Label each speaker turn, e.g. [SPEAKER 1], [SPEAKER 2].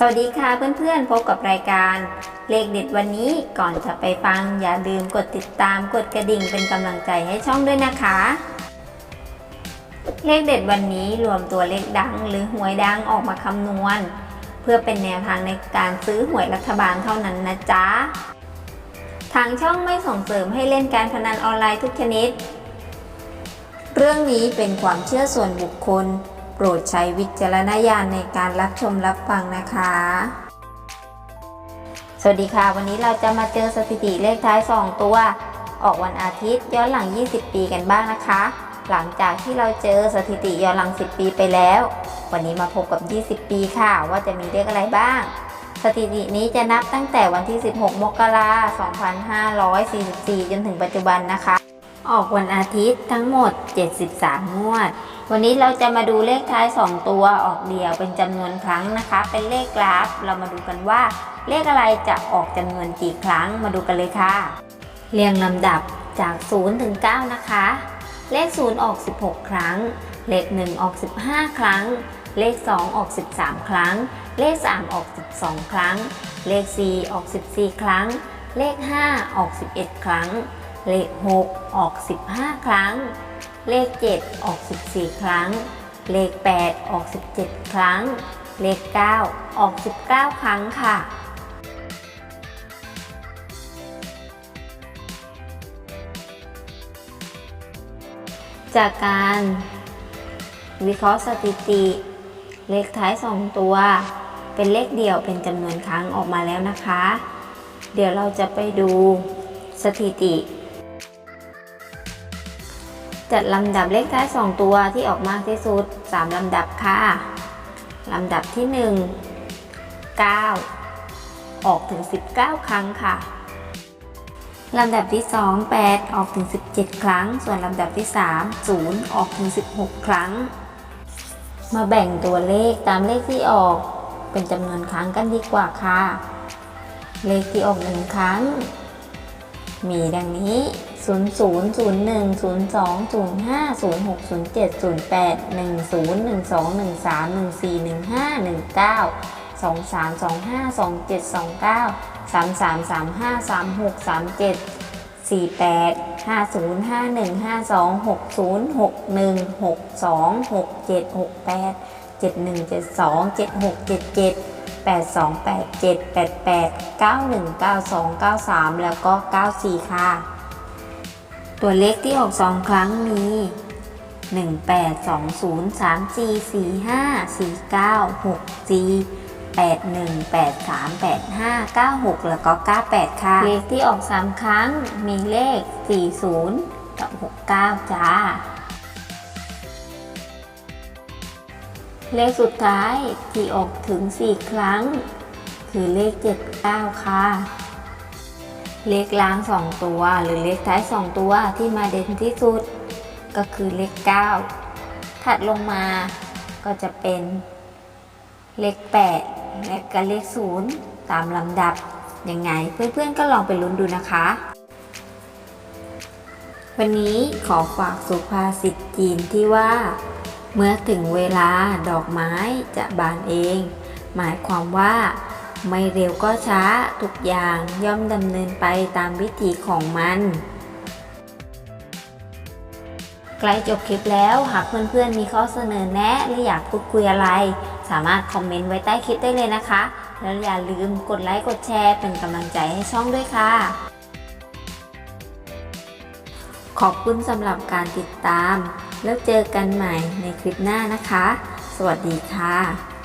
[SPEAKER 1] สวัสดีค่ะเพื่อนๆ พบกับรายการเลขเด็ดวันนี้ก่อนจะไปฟังอย่าลืมกดติดตามกดกระดิ่งเป็นกำลังใจให้ช่องด้วยนะคะ เลขเด็ดวันนี้รวมตัวเลขดังหรือหวยดังออกมาคำนวณ เพื่อเป็นแนวทางในการซื้อหวยรัฐบาลเท่านั้นนะจ๊ะ ทางช่องไม่ส่งเสริมให้เล่นการพนันออนไลน์ทุกชนิด เรื่องนี้เป็นความเชื่อส่วนบุคคล โปรดใช้วิจารณญาณในการรับชมรับฟังนะคะ สวัสดีค่ะ วันนี้เราจะมาเจอสถิติเลขท้าย 2 ตัว ออกวันอาทิตย์ย้อนหลัง 20 ปีกันบ้างนะคะ หลังจากที่เราเจอสถิติย้อนหลัง 10 ปีไปแล้ว วันนี้มาพบกับ 20 ปีค่ะ ว่าจะมีเลขอะไรบ้าง สถิตินี้จะนับตั้งแต่วันที่ 16 มกราคม 2544 จนถึงปัจจุบันนะคะ ออกวันอาทิตย์ทั้งหมด 73 งวด วันนี้เราจะมาดูเลขท้าย 2 ตัวออกเดี่ยวเป็นจำนวนครั้งนะคะ เป็นเลขกราฟ เรามาดูกันว่า เลขอะไรจะออกจำนวนกี่ครั้งมาดูกันเลยค่ะ เรียงลำดับจาก 0 ถึง 9 นะคะ เลข 0 ออก 16 ครั้ง เลข 1 ออก 15 ครั้ง เลข 2 ออก 13 ครั้ง เลข 3 ออก 12 ครั้ง เลข 4 ออก 14 ครั้ง เลข 5 ออก 11 ครั้ง เลข 6 ออก 15 ครั้ง เลข 7 ออก 14 ครั้ง เลข 8 ออก 17 ครั้ง เลข 9 ออก 19 ครั้งค่ะ จากการวิเคราะห์สถิติ เลขท้าย 2 ตัว เป็นเลขเดี่ยวเป็นจำนวนครั้งออกมาแล้วนะคะ เดี๋ยวเราจะไปดูสถิติ จัดลำดับเลขท้าย 2 ตัวที่ออกมากที่สุด 3 ลำดับค่ะ ลำดับที่ 1 9 ออกถึง 19 ครั้งค่ะ ลำดับที่ 2 8 ออกถึง 17 ครั้ง ส่วนลำดับที่ 3 0 ออกถึง 16 ครั้ง มาแบ่งตัวเลขตามเลขที่ออกเป็นจำนวนครั้งกันดีกว่าค่ะ เลขที่ออกหนึ่งครั้ง มีดังนี้ 0 0 0 1 0 2 0 5 0 6 0 7 0 8 1 0 1 2 1 3 1 4 1 5 1 9 2 3 2 5 2 7 2 9 3 3 3 5 3 6 3 7 4 8 5 0 5 1 5 2 6 0 6 1 6 2 6 7 6 8 7 1 7 2 7 6 7 7 8 2 8 7 8 8 9 1 9 2 9 3 แล้วก็ 94 ค่ะ ตัวเลขที่ออก2ครั้งมี 1 8 2 0 3 4 4 5 4 9 6 4 8 1 8 3 8 5 9 6 แล้วก็ 98 ค่ะ เลขที่ออก 3 ครั้งมีเลข 40 กับ 69 จ้า เลขสุดท้ายที่ออกถึง 4 ครั้ง คือเลข 79 ค่ะ เลขล่าง 2 ตัว หรือเลขท้าย 2 ตัวที่มาเด่นที่สุด ก็คือเลข 9 ถัดลงมาก็จะเป็นเลข 8 และก็เลข 0 ตามลำดับยังไง เพื่อนๆก็ลองไปลุ้นดูนะคะ วันนี้ขอฝากสุภาษิตจีนที่ว่า เมื่อถึงเวลาดอกไม้จะบานเอง หมายความว่า ไม่เร็วก็ช้า ทุกอย่างย่อมดำเนินไปตามวิถีของมัน ใกล้จบคลิปแล้วหากเพื่อนๆมีข้อเสนอแนะหรืออยากพูดคุยอะไร สามารถคอมเมนต์ไว้ใต้คลิปได้เลยนะคะ แล้วอย่าลืมกดไลค์กดแชร์เป็นกำลังใจให้ช่องด้วยค่ะ ขอบคุณสำหรับการติดตาม แล้วเจอกันใหม่ในคลิปหน้านะคะ สวัสดีค่ะ